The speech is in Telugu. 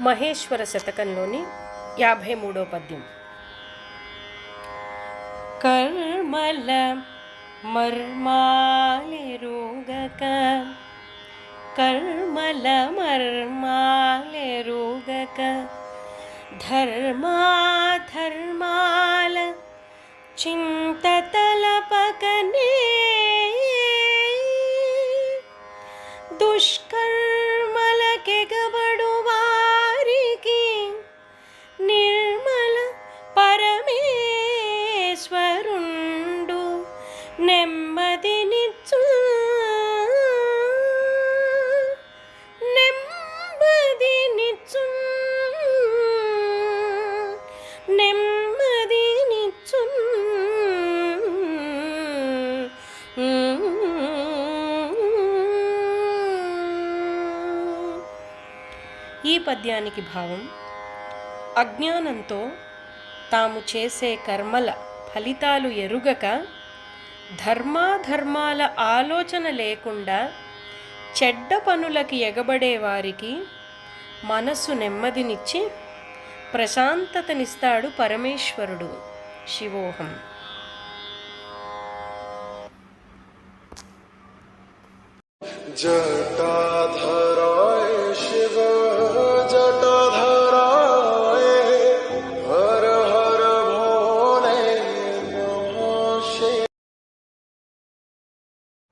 మహేశ్వర శతకంలోని యాభై మూడో పద్యం. కర్మల మర్మాలెరుగక కర్మల మర్మాలెరుగక ధర్మాధర్మాల చింతతలపకనే దుష్క నెమ్మదినిచ్చు నెమ్మదినిచ్చు నెమ్మదినిచ్చు ఈ పద్యానికి భావం అజ్ఞానంతో తాము చేసే కర్మల ఫలితాలు ఎరుగక ధర్మాధర్మాల ఆలోచన లేకుండా చెడ్డ పనులకి ఎగబడే వారికి మనస్సు నెమ్మదినిచ్చి ప్రశాంతతనిస్తాడు పరమేశ్వరుడు శివోహం. జటా